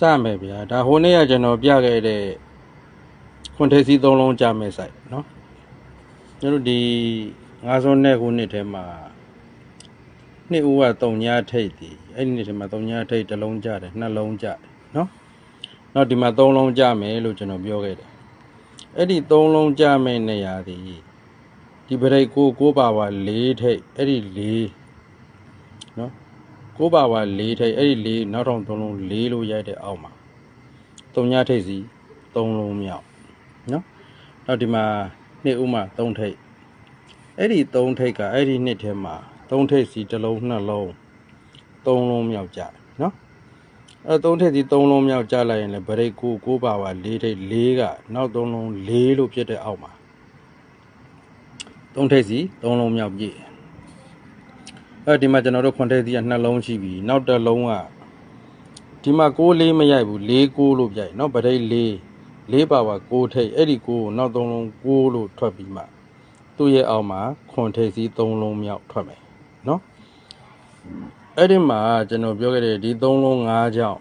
စမယ်ဗျာဒါဟိုနေ့ကကျွန်တော်ပြခဲ့တဲ့ခွန်ထေးစီသုံးလုံးကြမဲ့ဆိုင်နော်ကျွန်တော်ဒီငါးစုံနဲ့ခုနှစ်ထဲမှာနှစ်ဦးကတုံညာထိတ်ဒီအဲ့ဒီနှစ်ထဲမှာတုံညာထိတ်တစ်လုံးကြတယ်နှစ်လုံးကြတယ်နော်နောက်ဒီမှာသုံးလုံးကြမယ်လို့ကျွန်တော်ပြောခဲ့တယ်အဲ့ဒီသုံးလုံးကြမဲ့နေရာဒီဒီပရိတ်ကိုကိုပါဝါ၄ထိတ်အဲ့ဒီ၄နော် ကိုးပါဝါ၄ထိပ်အဲ့ဒီ၄နောက်ထောင်၃လုံး၄လို့ရိုက်တဲ့အောက်မှာ၃ညထိပ်စီ၃လုံးမြောက်နော်နောက်ဒီမှာနှစ်ဥမှာ၃ထိပ်အဲ့ဒီ၃ထိပ်ကအဲ့ဒီနှစ်ထဲမှာ၃ထိပ်စီတစ်လုံးနှစ်လုံး၃လုံးမြောက်ကြတယ်နော်အဲ့၃ထိပ်စီ၃လုံးမြောက်ကြလိုက်ရင်လည်းဗရိတ်ကိုကိုးပါဝါ၄ထိပ်၄ကနောက်၃လုံး၄လို့ဖြစ်တဲ့အောက်မှာ၃ထိပ်စီ၃လုံးမြောက်ပြည့် အဲဒီမှာကျွန်တော်တို့ခွန်တဲ့စီကနှလုံးရှိပြီနောက်တစ်လုံးကဒီမှာ6လေးမရိုက်ဘူး4 6လို့ပြိုက်เนาะဗဒိတ်4 4ပါပါ6ထိပ်အဲ့ဒီ6ကိုနောက်3လုံး6လို့ထွက်ပြီးမှသူ့ရဲ့အောက်မှာခွန်ထိပ်စီ3လုံးမြောက်ထွက်မယ်เนาะအဲ့ဒီမှာကျွန်တော်ပြောခဲ့တဲ့ဒီ3လုံး5ကြောင့်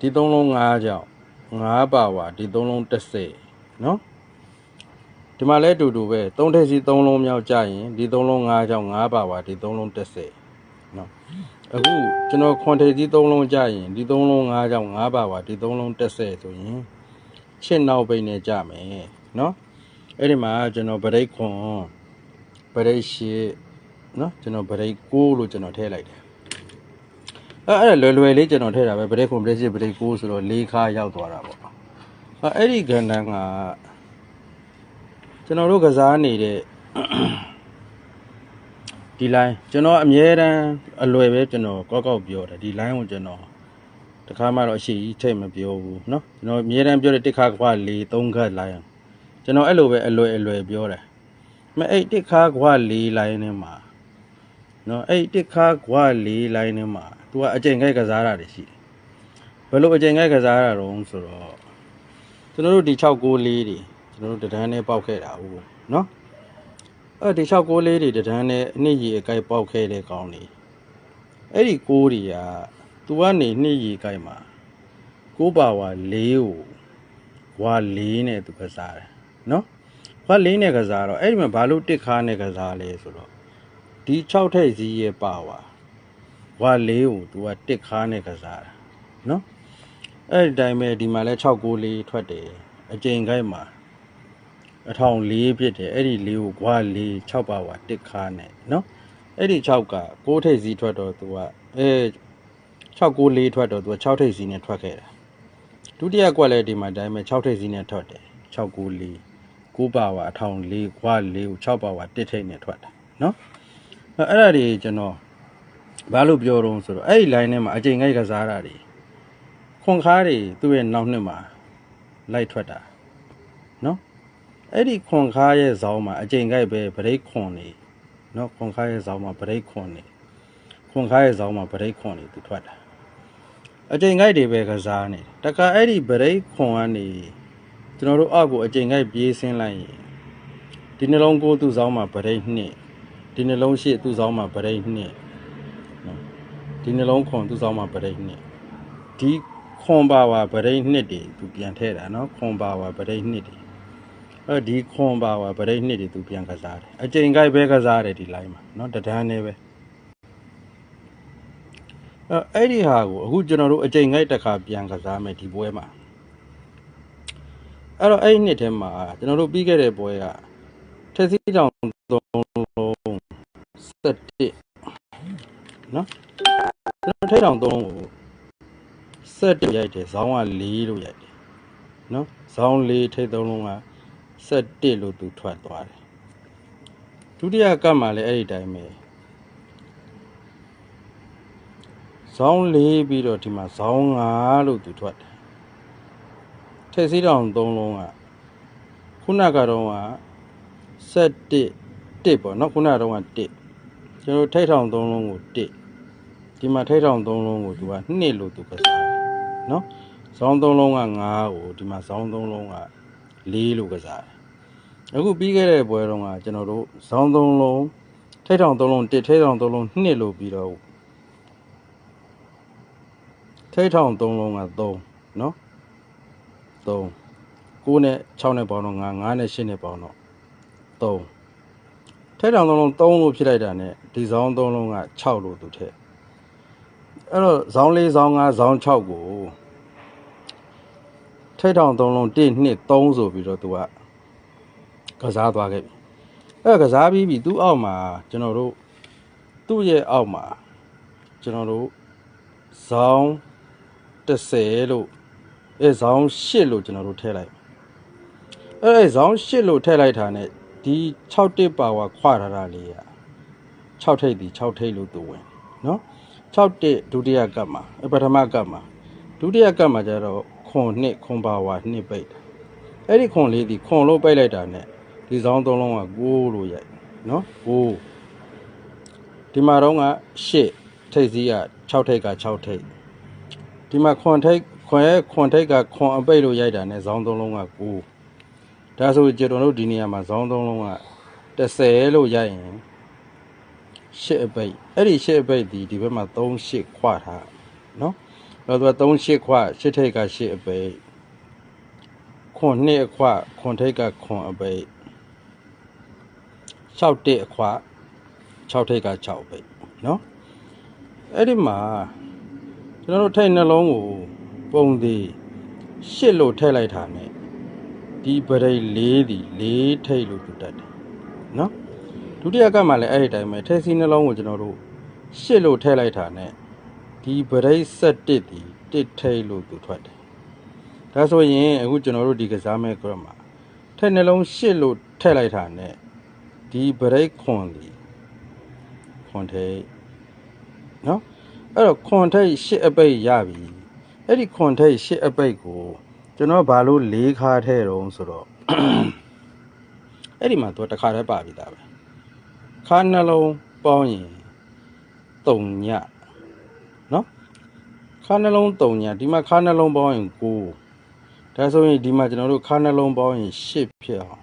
ဒီ3လုံး5ကြောင့်5ပါပါဒီ3လုံး30เนาะ ဒီမှာလဲအတူတူပဲ၃ထက်စီ၃လုံးမြောက်ကြရင်ဒီ၃လုံး၅ချောင်း၅ပါပါဒီ၃လုံး30နော်အခုကျွန်တော်ခွန်ထက်စီ၃လုံးကြရင်ဒီ၃လုံး၅ချောင်း၅ပါပါဒီ၃လုံး30ဆိုရင်ရှင်းနောက်ပိတ်နေကြမယ်နော်အဲ့ဒီမှာကျွန်တော်ဗရိတ်ခွန်ဗရိတ်ရှိနော်ကျွန်တော်ဗရိတ်6လို့ကျွန်တော်ထည့်လိုက်တယ်အဲ့အဲ့လွယ်လွယ်လေးကျွန်တော်ထည့်တာပဲဗရိတ်ခွန်ဗရိတ်ရှိဗရိတ်6ဆိုတော့၄ခါရောက်သွားတာပေါ့အဲ့အဲ့ဒီကဏ္ဍက ကျွန်တော်တို့ကစားနေတဲ့ ဒီ line ကျွန်တော်အမြဲတမ်းအလွယ်ပဲကျွန်တော်ကောက်ကောက်ပြောတယ်ဒီ line ကိုကျွန်တော်တခါမှတော့အရှိကြီးထိတ်မပြောဘူးเนาะကျွန်တော်အမြဲတမ်းပြောတဲ့တစ်ခါခွာ၄၃ခါ line ကျွန်တော်အဲ့လိုပဲအလွယ်အလွယ်ပြောတယ်မအဲ့တစ်ခါခွာ၄ line နဲ့မှာเนาะအဲ့တစ်ခါခွာ၄ line နဲ့မှာ तू ကအကျင့်ခိုက်ကစားတာတွေရှိတယ်ဘယ်လိုအကျင့်ခိုက်ကစားတာတုံးဆိုတော့ကျွန်တော်တို့ဒီ6 9လေးတွေ ကျွန်တော်တို့တဒန်းနဲ့ပေါက်ခဲ့တာဟုတ်နော်အဲ့ဒီ6ကိုးလေးတွေတဒန်းနဲ့အနှစ်ရီအကိုက်ပေါက်ခဲ့တဲ့ကောင်းနေအဲ့ဒီကိုးတွေကသူကနေနှစ်ရီအကိုက်မှာကိုးပါဝါ၄ကိုဝါ၄နဲ့သူကစားတယ်နော်ဝါ၄နဲ့ကစားတော့အဲ့ဒီမှာဘာလို့တစ်ခါနဲ့ကစားလဲဆိုတော့ဒီ6ထိပ်စီးရဲ့ပါဝါဝါ၄ကိုသူကတစ်ခါနဲ့ကစားတာနော်အဲ့ဒီတိုင်းပဲဒီမှာလဲ6ကိုးလေးထွက်တယ်အကျိန်ကိုက်မှာ အထောင်၄ဖြစ်တယ်အဲ့ဒီ၄ကိုဂွာ၄6ပါဝါတစ်ခါနဲ့နော်အဲ့ဒီ6က6ထိပ်စီးထွက်တော့သူကအဲ6 9 4ထွက်တော့သူက6ထိပ်စီးနဲ့ထွက်ခဲ့တာဒုတိယကွက်လည်းဒီမှာတိုင်းပဲ6ထိပ်စီးနဲ့ထွက်တယ်6 9 4 9ပါဝါအထောင်၄ဂွာ၄ကို6ပါဝါတစ်ထိပ်နဲ့ထွက်တာနော်အဲ့အဲ့ဒါတွေကျွန်တော်ဘာလို့ပြောတော့ဆိုတော့အဲ့ဒီ line ထဲမှာအကျိန်ငိုက်ကစားတာတွေခွန်ခါးတွေသူ့ရဲ့နောက်နှစ်မှာလိုက်ထွက်တာနော် အဲ့ဒီခွန်ခါရဲ့ဇောင်းမှာအကျိန်ကိုက်ပဲဗရိတ်ခွန်နေနော်ခွန်ခါရဲ့ဇောင်းမှာဗရိတ်ခွန်နေခွန်ခါရဲ့ဇောင်းမှာဗရိတ်ခွန်နေသူထွက်တာအကျိန်ကိုက်တွေပဲကစားနေတခါအဲ့ဒီဗရိတ်ခွန်ကနေကျွန်တော်တို့အောက်ကိုအကျိန်ကိုက်ပြေးဆင်းလိုက်ရင်ဒီနှလုံးကိုသူ့ဇောင်းမှာဗရိတ်နှစ်ဒီနှလုံးရှိသူ့ဇောင်းမှာဗရိတ်နှစ်နော်ဒီနှလုံးခွန်သူ့ဇောင်းမှာဗရိတ်နှစ်ဒီခွန်ပါဝါဗရိတ်နှစ်တွေသူပြန်ထည့်တာနော်ခွန်ပါဝါဗရိတ်နှစ်တွေ အဲဒီခွန်ပါဝါဗရိတ်နှစ်တွေသူပြန်ကစားတယ်အကျိန်ကိုက်ပဲကစားတယ်ဒီ line မှာเนาะတဒန်းနေပဲအဲအဲ့ဒီဟာကိုအခုကျွန်တော်တို့အကျိန်ကိုက်တစ်ခါပြန်ကစားမယ်ဒီပွဲမှာအဲ့တော့အဲ့ဒီနှစ်ထဲမှာကျွန်တော်တို့ပြီးခဲ့တဲ့ပွဲကထက်စီတောင်သုံးလုံး7เนาะကျွန်တော်ထိတ်တောင်သုံးကို7ရိုက်တယ်ဇောင်းက4လို့ရိုက်တယ်เนาะဇောင်း4ထိတ်သုံးလုံးက 7လို့သူထွက်သွားတယ်ဒုတိယကပ်မှာလည်းအဲ့ဒီတိုင်းပဲဇောင်း၄ပြီးတော့ဒီမှာဇောင်း5လို့သူထွက်တယ်ထက်စီးတောင်3လုံးကခုနကတော့က7 1ပေါ့နော်ခုနကတော့က1ကျွန်တော်ထိတ်ထောင်3လုံးကို1ဒီမှာထိတ်ထောင်3လုံးကိုသူက2လို့သူကစားတယ်နော်ဇောင်း3လုံးက5ကိုဒီမှာဇောင်း3လုံးက 4လို့ကစားတယ်အခုပြီးခဲ့တဲ့ပွဲတုန်းကကျွန်တော်တို့ဇောင်း3လုံးထိတ်ထောင်3လုံး1ထိတ်ထောင်3လုံး2လို့ပြီးတော့ထိတ်ထောင်သုံးလုံးက3နော်3 9နဲ့6နဲ့ပေါင်းတော့9 9နဲ့10နဲ့ပေါင်းတော့3ထိတ်ထောင်သုံးလုံး3လို့ဖြစ်လိုက်တာနဲ့ဒီဇောင်းသုံးလုံးက6လို့သူထည့်အဲ့တော့ဇောင်း၄ဇောင်း5ဇောင်း6ကို ထိတ်ထောင်သုံးလုံး1 2 3ဆိုပြီးတော့သူကကစားသွားခဲ့ပြီအဲ့ကစားပြီးပြီသူ့အောက်မှာကျွန်တော်တို့သူ့ရဲ့အောက်မှာကျွန်တော်တို့ဇောင်း30လို့အဲဇောင်း8လို့ကျွန်တော်တို့ထည့်လိုက်အဲအဲဇောင်း8လို့ထည့်လိုက်တာ ਨੇ ဒီ6တစ်ပါဝါခွာထားတာလေးอ่ะ6ထိပ်ဒီ6ထိပ်လို့သူဝင်เนาะ6တစ်ဒုတိယကပ်မှာအဲပထမကပ်မှာဒုတိယကပ်မှာကျတော့ ခွန်နှစ်ခွန်ပါဝါနှစ်ပိတ်တာအဲ့ဒီခွန်လေးဒီခွန်လို့ပိတ်လိုက်တာနဲ့ဒီဆောင်းသုံးလုံးက9လို့ရိုက်နော်9ဒီမှာတော့က8ထိပ်စည်းက6ထိပ်က6ထိပ်ဒီမှာခွန်ထိပ်ခွန်ရဲ့ခွန်ထိပ်ကခွန်အပိတ်လို့ရိုက်တာနဲ့ဆောင်းသုံးလုံးက9ဒါဆိုကျွန်တော်တို့ဒီနေရာမှာဆောင်းသုံးလုံးက30လို့ရိုက်ရင်8အပိတ်အဲ့ဒီ8အပိတ်ဒီဒီဘက်မှာ3 8ခွာထားနော် นาะအဲ့တော့3 8ခွ8ထိပ်က8အပိတ်ခွန်နှစ်အခွခွန်ထိပ်ကခွန်အပိတ်6တစ်အခွ6ထိပ်က6ပိတ်เนาะအဲ့ဒီမှာကျွန်တော်တို့ထိပ်နှလုံးကိုပုံသေးရှစ်လို့ထည့်လိုက်တာ ਨੇ ဒီပရိတ်၄ဒီ၄ထိပ်လို့သူတတ်တယ်เนาะဒုတိယကမှလည်းအဲ့ဒီတိုင်းပဲထိပ်စီနှလုံးကိုကျွန်တော်တို့ရှစ်လို့ထည့်လိုက်တာ ਨੇ ဒီဗရိတ်ဆက်တစ်ဒီတစ်ထိတ်လို့သူထွက်တယ်ဒါဆိုရင်အခုကျွန်တော်တို့ဒီကစားမဲ့ကရမှာထက်နှလုံးရှစ်လို့ထက်လိုက်တာ ਨੇ ဒီဗရိတ်ခွန်ဒီခွန်ထိတ်နော်အဲ့တော့ခွန်ထိတ်ရှစ်အပိတ်ရပြီအဲ့ဒီခွန်ထိတ်ရှစ်အပိတ်ကိုကျွန်တော်ဘာလို့၄ခါထဲတုံးဆိုတော့အဲ့ဒီမှာသူတခါတည်းပါပြီးသားပဲခါနှလုံးပေါင်းရင်၃ည နှလုံး၃ညဒီမှာခါနှလုံးပေါင်းရင်9ဒါဆိုရင်ဒီမှာကျွန်တော်တို့ခါနှလုံးပေါင်းရင်10ဖြစ်အောင်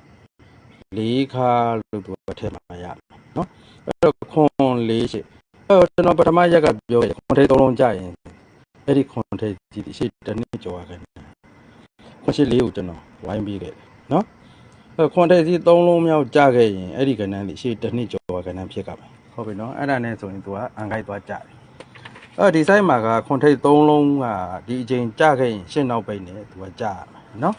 ၄ခါလို့သူကထည့်မှာရမယ်နော်အဲ့တော့ခွန်၄ရှစ်အဲ့တော့ကျွန်တော်ပထမရက်ကပြောရခွန်ထိပ်၃လုံးကြရင်အဲ့ဒီခွန်ထိပ်ဒီရှစ်တစ်နှစ်ကျော်ခဲ့တယ်ခွန်ရှစ်လေးကိုကျွန်တော်ဝိုင်းပြီးခဲ့တယ်နော်အဲ့ခွန်ထိပ်စီ၃လုံးမြောက်ကြခဲ့ရင်အဲ့ဒီကဏ္ဍလေးရှစ်တစ်နှစ်ကျော်ကဏ္ဍဖြစ်ကြမယ်ဟုတ်ပြီနော်အဲ့ဒါနဲ့ဆိုရင်သူကအန်ကိုက်သွားကြတယ် အဲ့ဒီဆိုင်မှာကခွန်ထိပ်၃လုံးကဒီအချိန်ကြခဲ့ရင်ရှစ်နောက်ပိတ်နေသူကကြရမယ်နော်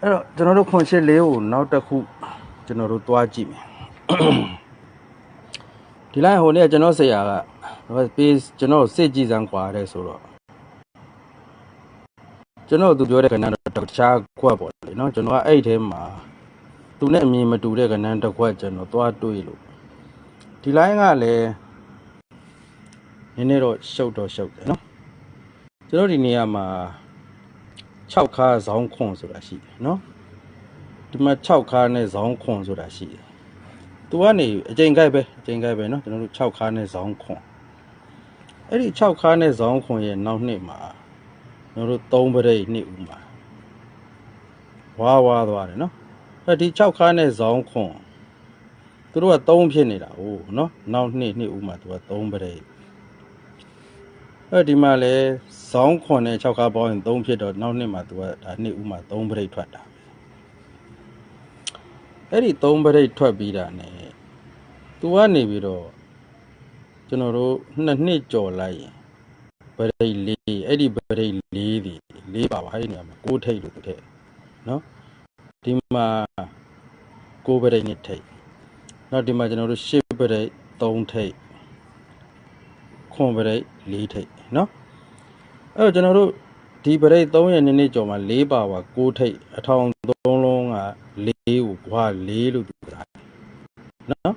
အဲ့တော့ကျွန်တော်တို့ခွန်ရှစ်လေးကိုနောက်တစ်ခုကျွန်တော်တို့သွားကြည့်မယ် ဒီလိုက်ဟိုနေ့ကျွန်တော်ဆရာကပေးကျွန်တော်စစ်ကြည့်စမ်းกว่าတဲ့ဆိုတော့ကျွန်တော်သူပြောတဲ့ကဏ္ဍတော့တခြားခွက်ပေါ့လေနော်ကျွန်တော်ကအဲ့ထဲမှာသူနဲ့အမြင်မတူတဲ့ကဏ္ဍတစ်ခွက်ကျွန်တော်သွားတွေးလို့ဒီလိုင်းကလည်း နည်းနည်းတော့ရှုပ်တော့ရှုပ်တယ်နော်ကျွန်တော်ဒီနေရာမှာ6ခါဇောင်းခွန်ဆိုတာရှိတယ်နော်ဒီမှာ6ခါနဲ့ဇောင်းခွန်ဆိုတာရှိတယ်သူကနေအချိန်ကိုက်ပဲအချိန်ကိုက်ပဲနော်ကျွန်တော်တို့6ခါနဲ့ဇောင်းခွန်အဲ့ဒီ6ခါနဲ့ဇောင်းခွန်ရဲ့နောက်နှစ်မှာကျွန်တော်တို့3ပရိတ်နှစ်ဦးမှာဝါဝါသွားတယ်နော်အဲ့ဒီ6ခါနဲ့ဇောင်းခွန်သူတို့က3ဖြစ်နေတာဟုတ်နော်နောက်နှစ်နှစ်ဦးမှာသူက3ပရိတ် အဲ့ဒီမှာလဲဇောင်းခွန်နဲ့6ခါပေါင်းရင်3ဖြစ်တော့နောက်နှစ်မှာသူကဒါနှစ်ဦးမှာ3ပရိတ်ထွက်တာအဲ့ဒီ၃ပရိတ်ထွက်ပြီးတာ ਨੇ သူကနေပြီးတော့ကျွန်တော်တို့နှစ်နှစ်ကြော်လိုက်ရင်ပရိတ်လေးအဲ့ဒီပရိတ်လေးဒီလေးပါပါအဲ့ဒီနေရာမှာကိုးထိတ်လို့သူထည့်နော်ဒီမှာကိုးပရိတ်နဲ့ထိတ်နောက်ဒီမှာကျွန်တော်တို့ရှစ်ပရိတ်၃ထိတ်ခွန်ပရိတ်၄ထိတ် နော်အဲ့တော့ကျွန်တော်တို့ဒီပရိတ်3ရဲ့နည်းနည်းကြော်မှာ၄ပါပါ6ထိတ်အထောင်3လုံးက4ကိုကွာ4လို့သူတာနော်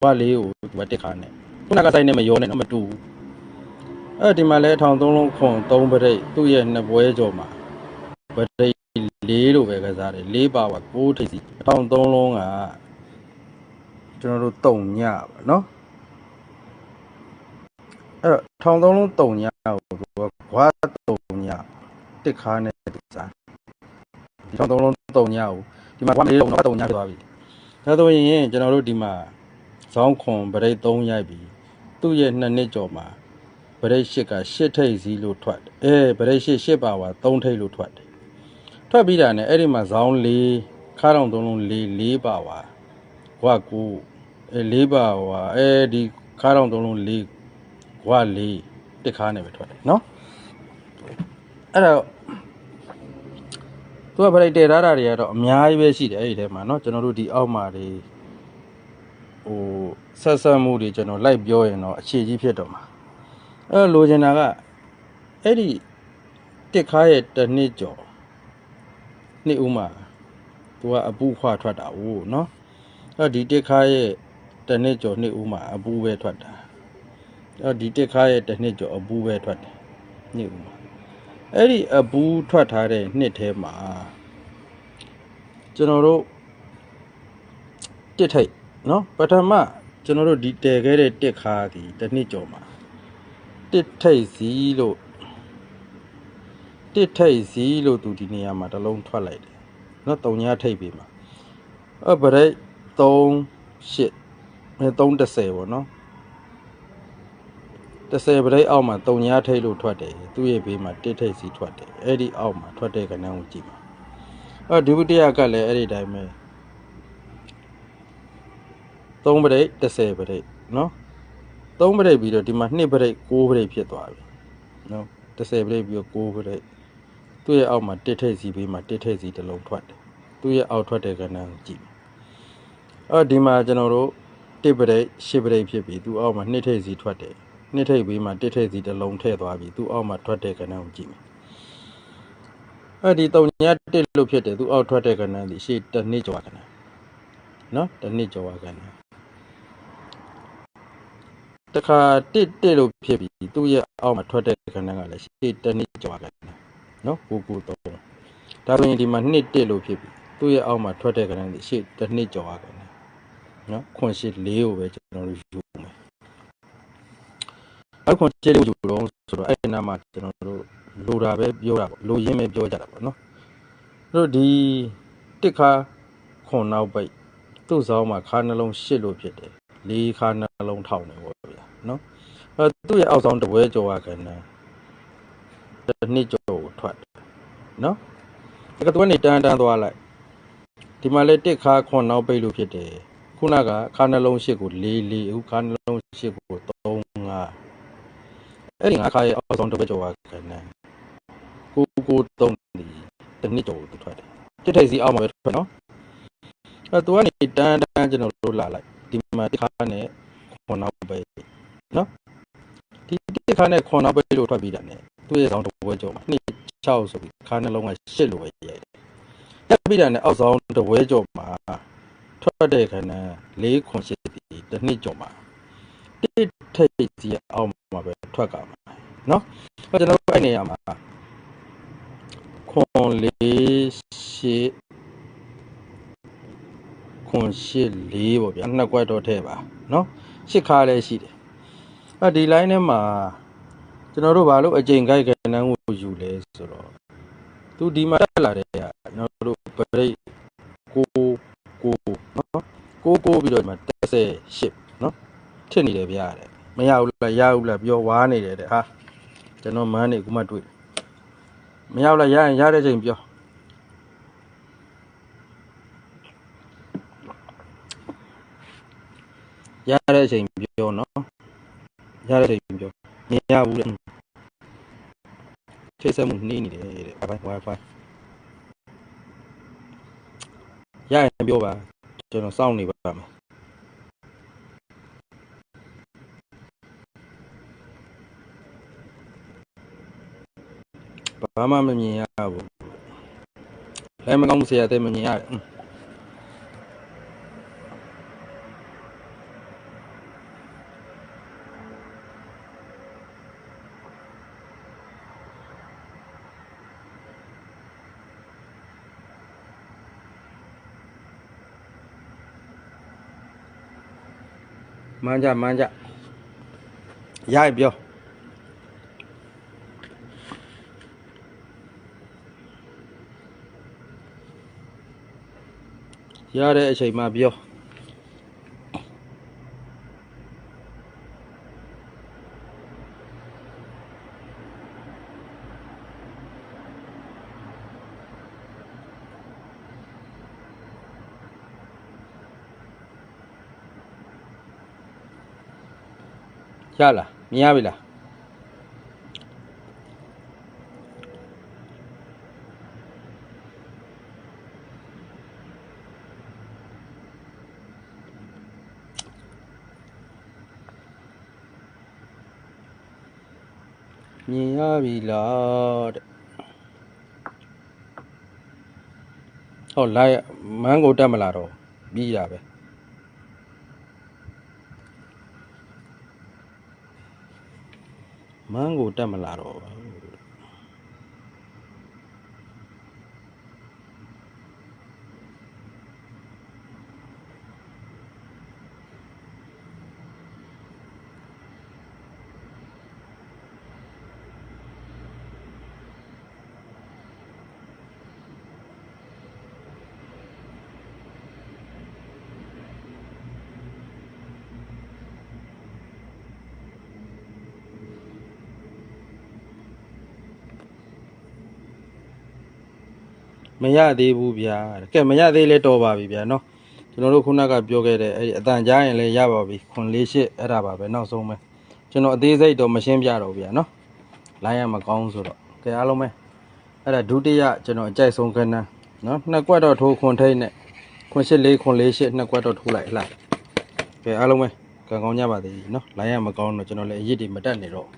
ကွာ4ကိုသူကတက်ခါနဲ့ခုနကဆိုင်နဲ့မရောနဲ့နော်မတူဘူးအဲ့ဒီမှာလဲအထောင်3လုံးခွန်3ပရိတ်သူ့ရဲ့နှစ်ပွဲကြော်မှာပရိတ်4လို့ပဲကစားတယ်4ပါပါ6ထိတ်စီအထောင်3လုံးကကျွန်တော်တို့တုံညပါနော် အဲ့တော့ထောင်သုံးလုံးတုံညကိုသူကခွာတုံညတစ်ခါနဲ့သူစားဒီထောင်သုံးလုံးတုံညကိုဒီမှာခွာမေးလုံးတော့တုံညဖြစ်သွားပြီဒါဆိုရင်ကျွန်တော်တို့ဒီမှာဇောင်းခွန်ပရိတ်3ရိုက်ပြီသူ့ရဲ့နှစ်နှစ်ကျော်မှာဗရိတ်ရှစ်ကရှစ်ထိပ်စီးလို့ထွက်တယ်အဲဗရိတ်ရှစ်ရှစ်ပါဝါသုံးထိပ်လို့ထွက်တယ်ထွက်ပြီးတာနဲ့အဲ့ဒီမှာဇောင်း၄ခါတောင်သုံးလုံး၄၄ပါဝါဝါကူအဲ၄ပါဝါအဲဒီခါတောင်သုံးလုံး၄ ဝလေးတစ်ခါနဲ့ပဲထွက်တယ်နော်အဲ့တော့သူကဗလိုက်တဲ့ဓာတ်တွေကတော့အများကြီးပဲရှိတယ်အဲ့ဒီထဲမှာနော်ကျွန်တော်တို့ဒီအောက်မှာတွေဟိုဆက်ဆက်မှုတွေကျွန်တော်လိုက်ပြောရင်တော့အခြေကြီးဖြစ်တော့မှာအဲ့လိုချင်တာကအဲ့ဒီတစ်ခါရဲ့တစ်နှစ်ကျော်နှစ်ဦးမှာသူကအပူခွာထွက်တာဟုတ်နော်အဲ့ဒီတစ်ခါရဲ့တစ်နှစ်ကျော်နှစ်ဦးမှာအပူပဲထွက်တာ အဲ့ဒီတက်ခါရဲ့တစ်နှစ်ကျော်အပူပဲထွက်တယ်နေ့ဦးမှာအဲ့ဒီအပူထွက်ထားတဲ့နှစ်ထဲမှာကျွန်တော်တို့တက်ထိုက်နော်ပထမကျွန်တော်တို့ဒီတည်ခဲ့တဲ့တက်ခါဒီတစ်နှစ်ကျော်မှာတက်ထိုက်စီလို့တစ်ထိပ်စီလို့သူဒီနေရာမှာတလုံးထွက်လိုက်တယ်။နော်တုံညာထိပ်ပြီမှာ။အဘရိတ်3 8 330ပေါ့နော် 30ပရိတ်အောက်မှာတုံညာထိတ်လို့ထွက်တယ်သူ့ရဲ့ဘေးမှာတစ်ထိတ်စီထွက်တယ်အဲ့ဒီအောက်မှာထွက်တဲ့ကဏ္ဍကိုကြည့်ပါအဲ့ဒုတိယကလည်းအဲ့ဒီတိုင်းပဲ3ပရိတ်30ပရိတ်နော်3ပရိတ်ပြီးတော့ဒီမှာ2ပရိတ်6ပရိတ်ဖြစ်သွားပြီနော်30ပရိတ်ပြီးတော့6ပရိတ်သူ့ရဲ့အောက်မှာတစ်ထိတ်စီဘေးမှာတစ်ထိတ်စီတစ်လုံးထွက်တယ်သူ့ရဲ့အောက်ထွက်တဲ့ကဏ္ဍကိုကြည့်အဲ့ဒီမှာကျွန်တော်တို့တစ်ပရိတ်10ပရိတ်ဖြစ်ပြီးသူ့အောက်မှာ2ထိတ်စီထွက်တယ် 2ထိတ်ဘေးမှာတစ်ထိတ်စီတစ်လုံးထည့်သွားပြီးသူ့အောက်မှာထွက်တဲ့ကဏ္ဍကိုကြည့်ပါအဲ့ဒီတုံညာတစ်လို့ဖြစ်တယ်သူအောက်ထွက်တဲ့ကဏ္ဍဒီရှေ့တစ်နှစ်ကျော်ကဏ္ဍနော်တစ်နှစ်ကျော်ကဏ္ဍတခါတစ်တစ်လို့ဖြစ်ပြီးသူ့ရဲ့အောက်မှာထွက်တဲ့ကဏ္ဍကလည်းရှေ့တစ်နှစ်ကျော်ကဏ္ဍနော်ကိုကိုတော့ဒါဆိုရင်ဒီမှာနှစ်တစ်လို့ဖြစ်ပြီးသူ့ရဲ့အောက်မှာထွက်တဲ့ကဏ္ဍဒီရှေ့တစ်နှစ်ကျော်ကဏ္ဍနော်ခွန်ရှစ်လေးကိုပဲကျွန်တော်တို့ယူ မယ်အဲ့ခွန်ရှစ်လေးကိုယူတော့ဆိုတော့အဲ့ဒီနားမှာကျွန်တော်တို့လိုတာပဲပြောတာပေါ့လိုရင်းပဲပြောကြတာပေါ့နော်တို့ဒီတစ်ခါခွန်နောက်ပိတ်သူ့ဆောင်မှာခါနှလုံးရှစ်လို့ဖြစ်တယ်လေးခါနှလုံးထောင်နေပေါ့ဗျာနော်အဲသူ့ရဲ့အောက်ဆောင်တပွဲကြော်ရခဏတစ်နှစ်ကျော်ကိုထွက်တယ်နော်ဒီကတော့နေတန်းတန်းသွားလိုက်ဒီမှာလေတစ်ခါခွန်နောက်ပိတ်လို့ဖြစ်တယ်ခုနကခါနှလုံးရှစ်ကိုလေးလေးအခုခါနှလုံးရှစ်ကို3 5 အဲ့ဒီငါခါရဲ့အောက်ဆောင်တပွဲကြော်ရခဏကိုကို3ဒီတစ်နှစ်ကျော်ကိုသူထွက်တယ်တစ်ထိပ်စီအောက်မှာပဲထွက်နော်အဲသူကနေတန်းတန်းကျွန်တော်တို့လာလိုက်ဒီမှာတစ်ခါနဲ့ခွန်နောက်ပိတ်နော်ဒီတစ်ခါနဲ့ခွန်နောက်ပိတ်လို့ထွက်ပြီးတာ ਨੇ သူ့ရဲ့ဆောင်တပွဲကြော်မှာနှစ်6ဆိုပြီးခါနှလုံးက8လို့ပဲရိုက်တယ်။တက်ပြီးတာနဲ့အောက်ဆောင်တပွဲကြော်မှာထွက်တဲ့ခဏ၄ခွန်8ဒီတစ်နှစ်ကြော်မှာ တစ်ထိပ်စီအောက်မှာပဲထွက်ကမှာနော်။ကျွန်တော်တို့အဲ့နေရာမှာခွန်၄8ခွန်8 4ပေါ့ဗျာနှစ်ကွက်တော့ထဲပါနော်။ရှစ်ခါလည်းရှိတယ်။အဲဒီ line ထဲမှာကျွန်တော်တို့ဘာလို့အကျိန်ကြိုက်ကဏ္ဍကိုယူလဲဆိုတော့သူဒီမှာတက်လာတဲ့ကကျွန်တော်တို့ဗရိတ်ကိုကိုနော်ကိုကိုပြီးတော့ဒီမှာ38နော်ထစ် နေတယ်ဗျာတဲ့မရဘူးလားရဘူးလားပြောဝါနေတယ်တဲ့ဟာကျွန်တော်မန်းနေခုမှတွေ့မရဘူးလားရရင်ရတဲ့ချိန်ပြောရတဲ့ချိန်ပြောနော်ရတဲ့ချိန်ပြောမရဘူးတဲ့ချိတ်ဆက်မှုနှီးနေတယ်တဲ့ Wi-Fi Wi-Fi ရရင်ပြောပါကျွန်တော်စောင့်နေပါမယ် ဘာမှမမြင်ရဘူးလဲမကောင်းဆရာတဲ့မမြင်ရတယ်မန်းကြမန်းကြရရင်ပြော Yare echa y mabio. Yala, mi ávila. ပြီလားတဲ့ဟောလိုက်မန်းကိုတက်မလာတော့ပြီးရပဲမန်းကိုတက်မလာတော့ဘူး မရသေးဘူးဗျာကဲမရသေးလဲတော်ပါပြီဗျာနော်ကျွန်တော်တို့ခုနကပြောခဲ့တဲ့အဲ့ဒီအတန်ကြားရင်လည်းရပါပြီခွန်လေးရှစ်အဲ့ဒါပါပဲနောက်ဆုံးပဲကျွန်တော်အသေးစိတ်တော့မရှင်းပြတော့ဗျာနော်လိုင်းရမကောင်းဆိုတော့ကဲအားလုံးပဲအဲ့ဒါဒုတိယကျွန်တော်အကြိုက်ဆုံးခန်းန်းနော်နှစ်ကွက်တော့ထိုးခွန်ထိတ်နဲ့ခွန်ရှစ်လေးခွန်လေးရှစ်နှစ်ကွက်တော့ထိုးလိုက်လှကဲအားလုံးပဲကံကောင်းကြပါသေးနော်လိုင်းရမကောင်းတော့ကျွန်တော်လည်းအရစ်တွေမတက်နေတော့